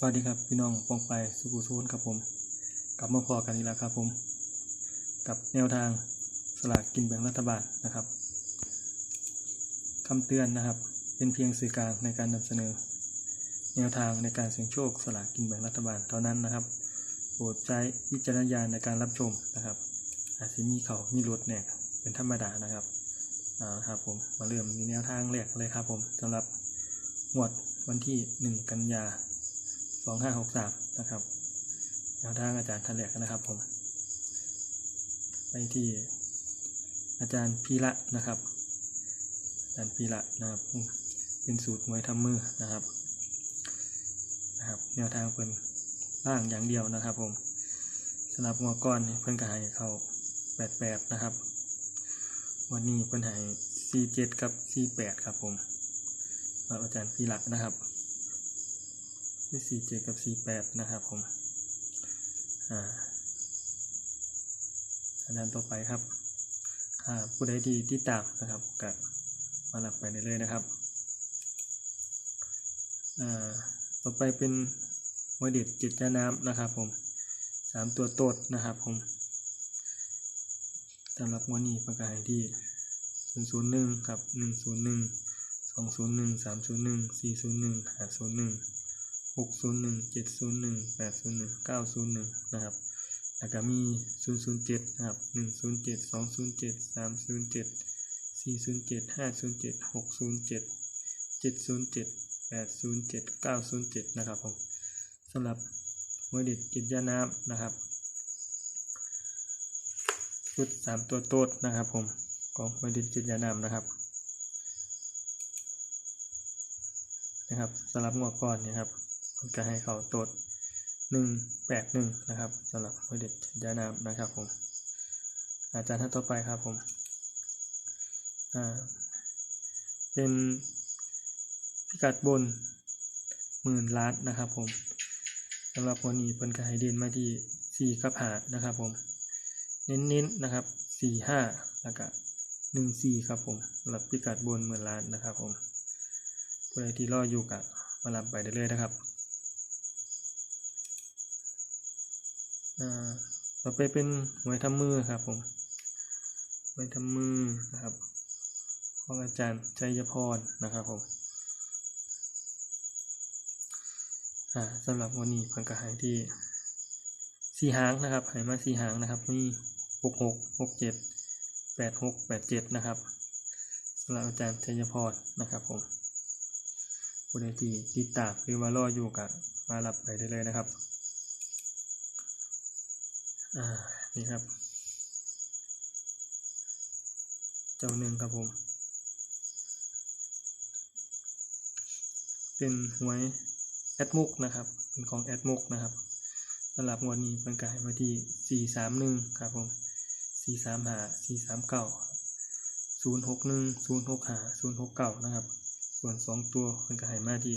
สวัสดีครับพี่น้องปองไปสุขุโซนครับผม กลับมาพอกันอีกแล้วครับผม กับแนวทางสลากกินแบ่งรัฐบาลนะครับคำเตือนนะครับ เป็นเพียงสื่อกลางในการนำเสนอ แนวทางในการเสี่ยงโชคสลากกินแบ่งรัฐบาลเท่านั้นนะครับโปรดใช้วิจารณญาณในการรับชมนะครับ อาจจะมีเขามีรถแหนกเป็นธรรมดานะครับเอาครับผมมาเริ่มมีแนวทางแรกเลยครับผมสำหรับงวดวันที่หนึ่งกันยา สองห้าหกสามนะครับแนวทางอาจารย์ทันแหลกนะครับผม ไปที่อาจารย์พีระนะครับ อาจารย์พีระนะครับเป็นสูตรมวยทำมือนะครับนะครับแนวทางเพิ่นล่างอย่างเดียวนะครับผมสำหรับงวก้อนเพิ่นก็ให้เขาแปดแปดนะครับ วันนี้เพิ่นให้สี่เจ็ดกับสี่แปดครับผมอาจารย์พีระนะครับ ที่สี่เจ็ดกับสี่แปดนะครับผม อ่าอาจารย์ต่อไปครับอ่าผู้ใดที่ที่ตามนะครับกับมาหลักไปได้เลยนะครับอ่าต่อไปเป็นมวเด็ดเจ็ดยาน้ำนะครับผมสามตัวโตดนะครับผมสำหรับวันนี้ประกาศที่ศูนย์ศูนย์หนึ่งกับหนึ่งศูน หกศูนย์หนึ่งเจ็ดศูนย์หนึ่งแปดศูนย์หนึ่งเก้าศูนย์หนึ่งนะครับ แล้วก็มีศูนย์ศูนย์เจ็ดนะครับหนึ่งศูนย์เจ็ดสองศูนย์เจ็ดสามศูนย์เจ็ดสี่ศูนย์เจ็ดห้าศูนย์เจ็ดหกศูนย์เจ็ดเจ็ดศูนย์เจ็ดแปดศูนย์เจ็ดเก้าศูนย์เจ็ดนะครับผมสำหรับมวยเด็ดกิจยาน้ำนะครับชุดสามตัวโต๊ดนะครับผมของมวยเด็ดกิจยาน้ำนะครับนะครับสำหรับงวก่อนนี่ยครับ ก็ให้เขาตรวจหนึ่งแปดหนึ่งนะครับสำหรับมวยเด็ดยานามนะครับผม อาจารย์ท่านต่อไปครับผมอ่าเป็นพิกัดบนหมื่นล้านนะครับผมสำหรับวันนี้เพิ่นก็ให้เด่นมาที่สี่กับหานะครับผม เน้นๆนนะครับสี่ห้าแล้วก็หนึ่งสี่ครับผมสำหรับพิกัดบนหมื่นล้านนะครับผมผู้ใดที่รออยู่กับมารับไปได้เลยนะครับ อ่า ต่อไปเป็นหวยทำมือครับผมหวยทำมือนะครับ ของอาจารย์ชัยพรนะครับผมสำหรับวันนี้เพิ่นก็ให้ที่สี่หางนะครับให้มาสี่หางนะครับมีหกหกหกเจ็ดแปดหกแปดเจ็ดนะครับสำหรับอาจารย์ชัยพรนะครับผมผู้ใดที่ติดตามหรือว่ารออยู่กับมารับไปได้เลยนะครับา นี่ครับ เจ้าหนึ่งครับผม เป็นหวยแอดมุกนะครับ เป็นของแอดมุกนะครับสำหรับงวดนี้เป็นกายมาที่สี่สามหนึ่งครับผมสี่สามหาสี่สามเก้าศูนย์หกหนึ่งศูนย์หกหาศูนย์หกเก้านะครับ ส่วนสองตัวเป็นกระหายมาที่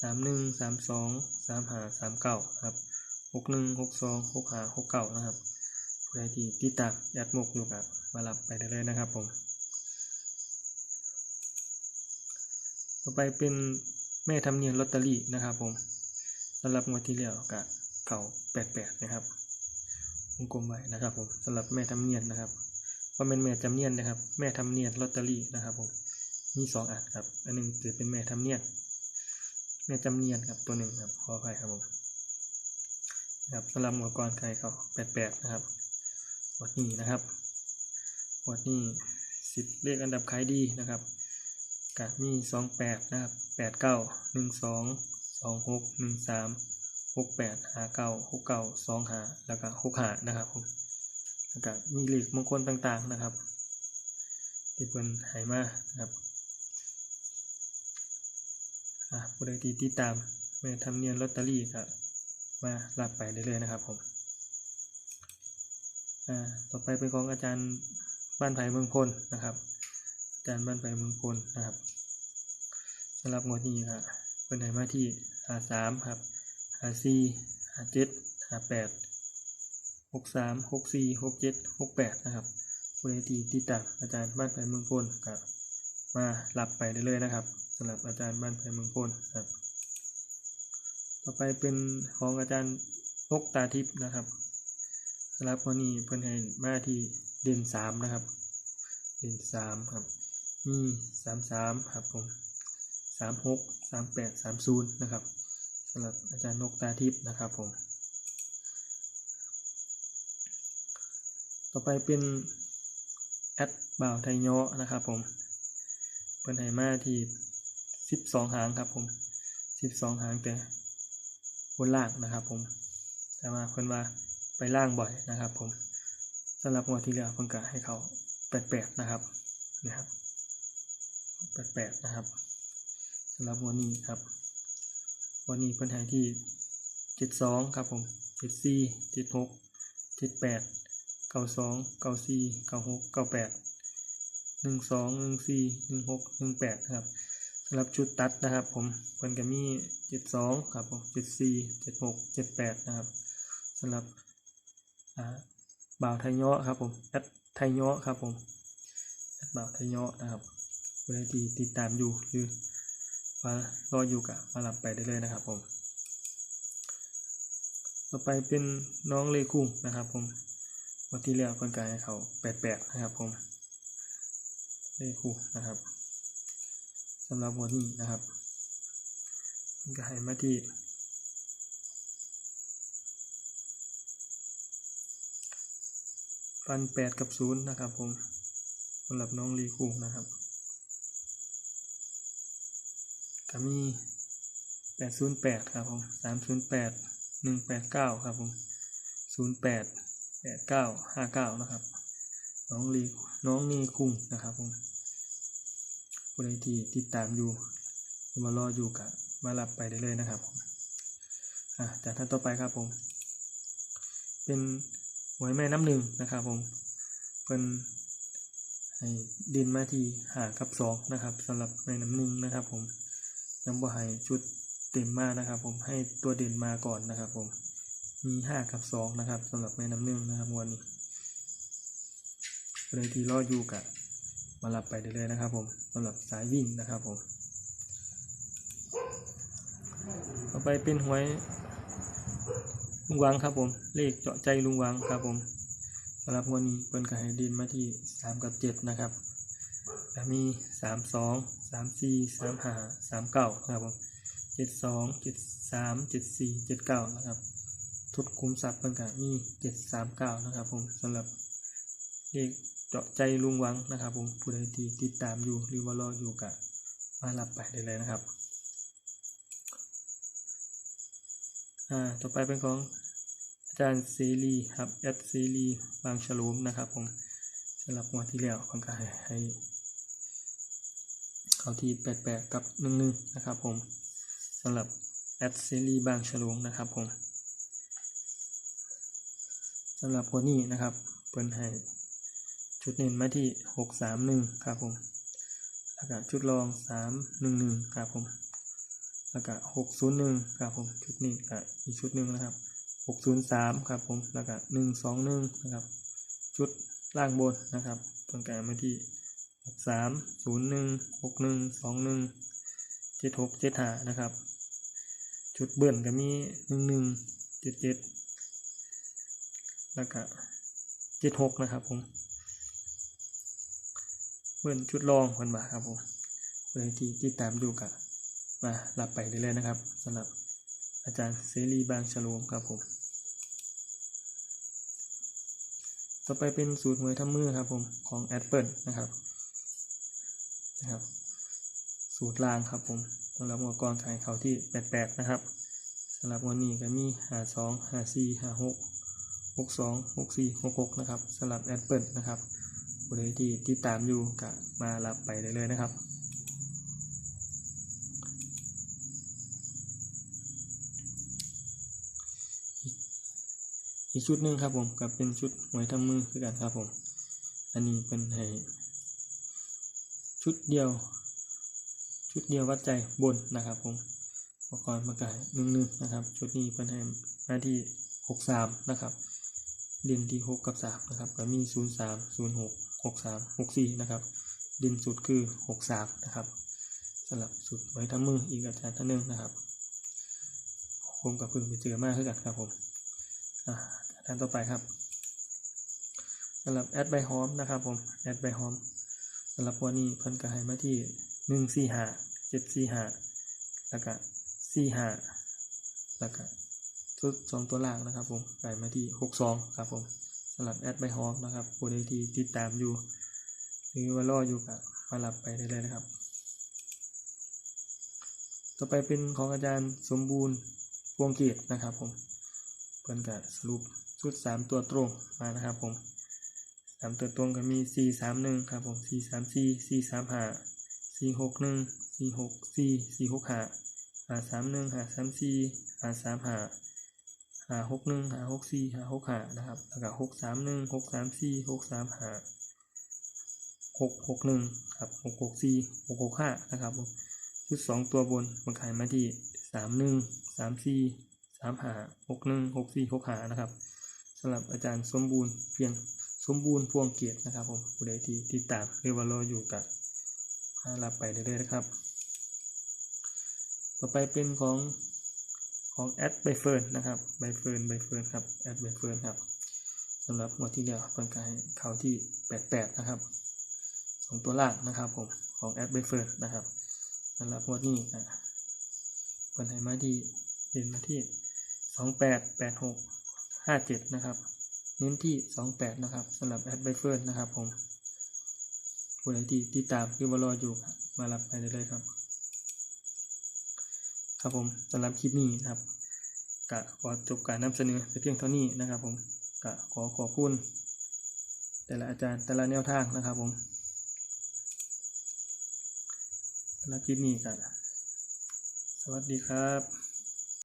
สามหนึ่งสามสองสามหาสามเก้าครับ หกหนึ่งหกสองหกหาหกเก้านะครับผู้ใดที่ติดตามยัดหมกอยู่กับมารับไปได้เลยนะครับผมต่อไปเป็นแม่ทำเนียนลอตเตอรี่นะครับผมสำหรับงวดที่แล้วกับเก่าแปดแปดนะครับวงกลมไว้นะครับผมสำหรับแม่ทำเนียนนะครับว่าเป็นแม่จำเนียนนะครับ แม่ทำเนียนลอตเตอรี่นะครับผมมีสองอันครับ อันหนึ่งจะเป็นแม่ทำเนียนแม่จำเนียนครับตัวหนึ่งครับขออภัยครับผม นะครับสำหรับหมวดกรไก่เขาแปดแปดนะครับหมวดนี้นะครับหมวดนี้สิบเลขอันดับขายดีนะครับกะมีสองแปดนะครับแปดเก้าหนึ่งสองสองหกหนึ่งสามหกแปดหาเก้าหกเก้าสองหาแล้วก็หกหานะครับผมแล้วก็มีเลขมงคลต่างๆนะครับ ที่เพิ่นให้มานะครับอะผู้ใดที่ติดตามแม่ทำเนียนลอตเตอรี่ก็ มารับไปได้เลยนะครับผมอ่าต่อไปเป็นของอาจารย์บ้านไผ่เมืองพลนะครับ อาจารย์บ้านไผ่เมืองพลนะครับสำหรับงวดนี้ครับเป็นไหนมาที่หาสามครับหาสี่หาเจ็ดหาแปดหกสามหกสี่หกเจ็ดหกแปดนะครับผู้ใดที่ติดตามอาจารย์บ้านไผ่เมืองพลก็มารับไปได้เลยนะครับสำหรับอาจารย์บ้านไผ่เมืองพลครับ ต่อไปเป็นของอาจารย์นกตาทิพย์นะครับสำหรับวันนี้เพิ่นให้มาที่เด่นสามนะครับ เด่นสามครับมีสามสามครับผมสามหกสามแปดสามศูนย์นะครับสำหรับอาจารย์นกตาทิพย์นะครับผม ต่อไปเป็นแอดบ่าวไทยเนาะนะครับผมเพิ่นให้มาที่สิบสองหางครับผมสิบสองหางแต่ บนล่างนะครับผมแต่ว่าเพิ่นว่าไปล่างบ่อยนะครับ ผมสำหรับงวดที่แล้วเพิ่นก็ให้เขาแปดแปดนะครับนะครับแปดแปดนะครับสำหรับงวดนี้ครับวันนี้เพิ่นให้ที่เจ็ดสองครับผมเจ็ดสี่เจ็ดหกเจ็ดแปดเก้าสองเก้าสี่เก้าหกเก้าแปดหนึ่งสองหนึ่งสี่หนึ่งหกหนึ่งแปดนะครับ รับชุดตัดนะครับ ผมเพิ่นก็มีเจ็ดสองครับผมเจ็ดสี่เจ็ดหกเจ็ดแปดนะครับสำหรับบ่าวไทยเงาะครับผมแอดไทยเงาะครับผมแอดบ่าวไทยเงาะนะครับเวลาที่ติดตามอยู่หรือมารออยู่กับมาหลับไปได้เลยนะครับผมต่อไปเป็นน้องเลคุ้งนะครับ ผมวันที่แล้วคนกายให้เขาแปดแปดนะครับผมเลคุ้งนะครับำหรับวันนี้นะครับคนกายมาที่ฟันแปดกับศูนย์นะครับผมสำหรับน้องลีคุงนะครับก็มีแปดศูนย์แปดครับผมสามศูนย์แปดหนึ่งแปดเก้าครับผมศูนย์แปดแปดเก้าห้าเก้านะครับ น้องลีน้องนีคุงนะครับผม คนที่ติดตามอยู่มารออยู่กับมารับไปได้เลยนะครับอะจากท่านต่อไปครับผม เป็นหวยแม่น้ำหนึ่งนะครับผมเป็นดินมาที่หากับสองนะครับสำหรับแม่น้ำหนึ่งนะครับ ผมยังบ่ให้ชุดเต็มมากนะครับ ผมให้ตัวเด่นมาก่อนนะครับ ผมมีห้ากับสองนะครับสำหรับแม่น้ำหนึ่งนะครับวันนี้เลยที่รออยู่กับ มาหลับไปได้เลยนะครับ ผมสำหรับสายวิ่งนะครับผมต่อไปเป็นหวยลุงวังครับผมเลขเจาะใจลุงวังครับผมสำหรับวันนี้เปิ้นก็ให้ดินมาที่สามกับเจ็ดนะครับแล้วมีสามสองสามสี่สามห้าสามเก้านะครับผมเจ็ดสองเจ็ดสามเจ็ดสี่เจ็ดเก้านะครับทุดคุมทรัพย์เพิ่นก็มีเจ็ดสามเก้านะครับผมสำหรับเลข เจาะใจลุงวังนะครับผมผู้ใดที่ติดตามอยู่หรือว่ารออยู่กับมารับไปได้เลยนะครับอ่าต่อไปเป็นของอาจารย์ซีรีครับแอดซีรีบางฉลูมนะครับผมสำหรับงวดที่แล้วผมก็ให้ให้เข้าที่แปดแปดกับหนึ่งหนึ่งนะครับผมสำหรับแอดซีรีบางฉลวงนะครับผมสำหรับคนนี้นะครับเปิ้นให้ ชุดเน้นมาที่หกสามหนึ่งครับผมแล้วก็ชุดรองสามหนึ่งหนึ่งครับผม แล้วก็หกศูนย์หนึ่งครับผม ชุดนี้ก็อีกชุดหนึ่งนะครับหกศูนย์สามครับผม แล้วก็หนึ่งสองหนึ่งนะครับ ชุดล่างบนนะครับเปิ้นก็มาที่หกสามศูนย์หนึ่งหกหนึ่งสองหนึ่งเจ็ดหกเจ็ดห้านะครับ ชุดเบิ่นก็มีหนึ่งหนึ่งเจ็ดเจ็ดแล้วก็เจ็ดหกนะครับผม เบิ่นชุดรองคนบ่าครับผมเลยที่ติดตามดูกับมารับไปได้เลยนะครับสำหรับอาจารย์เสรีบางฉลวงครับผมต่อไปเป็นสูตรหวยทำมือครับผมของแอดเปิลนะครับนะครับ สูตรลางครับผมสำหรับหัวกรขายเขาที่แปดแปดนะครับสำหรับวันนี้ก็มีหาสองหาสี่หาหกหกสองหกสี่หกหกนะครับสำหรับแอดเปิลนะครับ ผู้ใดที่ติดตามอยู่ก็มารับไปได้เลยนะครับอีกชุดหนึ่งครับผมก็เป็นชุดหวยทำมือคือกันครับผม อันนี้เป็นให้ชุดเดียว ชุดเดียววัดใจบนนะครับผมอุปกรณ์มากายหนึ่งหนึ่งนะครับ ชุดนี้เป็นให้มาที่หกสามนะครับ เด่นที่หกกับสามนะครับก็มีศูนย์สามศูนย์หก หกสามหกสี่นะครับด่นสุดคือหกสามนะครับสำหรับสุดไว้ทั้งมืออีกอาจารย์ท่านหนึ่งนะครับผมกับเพึ่งไปเจอมากขึ้นกันครับผมอะท่านต่อไปครับสำหรับแอดใบหอมนะครับผมแอดใบหอมสำหรับวันนี้เพิ่นก็ให้มาที่หนึ่งสี่ห้าเจ็ดสี่ห้าแล้วก็สี่ห้าแล้วก็ชุดสองตัวล่างนะครับผมไปมาที่หกสองครับผม สำหรับแอดใบหอมนะครับผู้ใดที่ติดตามอยู่ หรือว่ารออยู่กับมารับไปได้เลยนะครับ ต่อไปเป็นของอาจารย์สมบูรณ์พวงเกียรตินะครับผมเพิ่นก็สรุปชุดสามตัวตรงมานะครับผมสามตัวตรงก็มีสี่สามหนึ่งครับผมสี่สามสี่สี่สามห้าสี่หกหนึ่งสี่หกสี่สี่หก หาหกหนึ่งหาหกสี่หาหกห้านะครับ แล้วก็หกสามหนึ่งหกสามสี่หกสามห้าหกหกหนึ่งครับหกหกสี่หกหกห้านะครับชุดสองตัวบนมันขายมาที่สามหนึ่งสามสี่สามห้าหกหนึ่งหกสี่หกห้านะครับสำหรับอาจารย์สมบูรณ์เพียงสมบูรณ์พวงเกียรตินะครับผมผู้ใดที่ติดตามหรือว่ารออยู่กับมารับไปเรื่อยๆนะครับ ต่อไปเป็นของ ของแอดใบเฟิร์นนะครับใบเฟิร์นใบเฟิร์นครับแอดใบเฟิร์นครับสำหรับหมวดที่เดียวคนกายเขาที่แปดแปดนะครับสองตัวล่างนะครับผมของแอดเบเฟิร์นนะครับสำหรับงวดนี้นะเปิดให้มาที่เด่นมาที่สองแปดแปดหกห้าเจ็ดนะครับเน้นที่สองแปดนะครับสำหรับแอดเบเฟิร์นนะครับผมผู้ใดที่ติดตามคือวารออยู่ครับมารับไปได้เลยครับ ครับผมสำหรับคลิปนี้นะครับกะขอจบการนำเสนอแต่เพียงเท่านี้นะครับ ผมกะขอขอบคุณแต่ละอาจารย์แต่ละแนวทางนะครับ ผมสำหรับคลิปนี้ก็สวัสดีครับ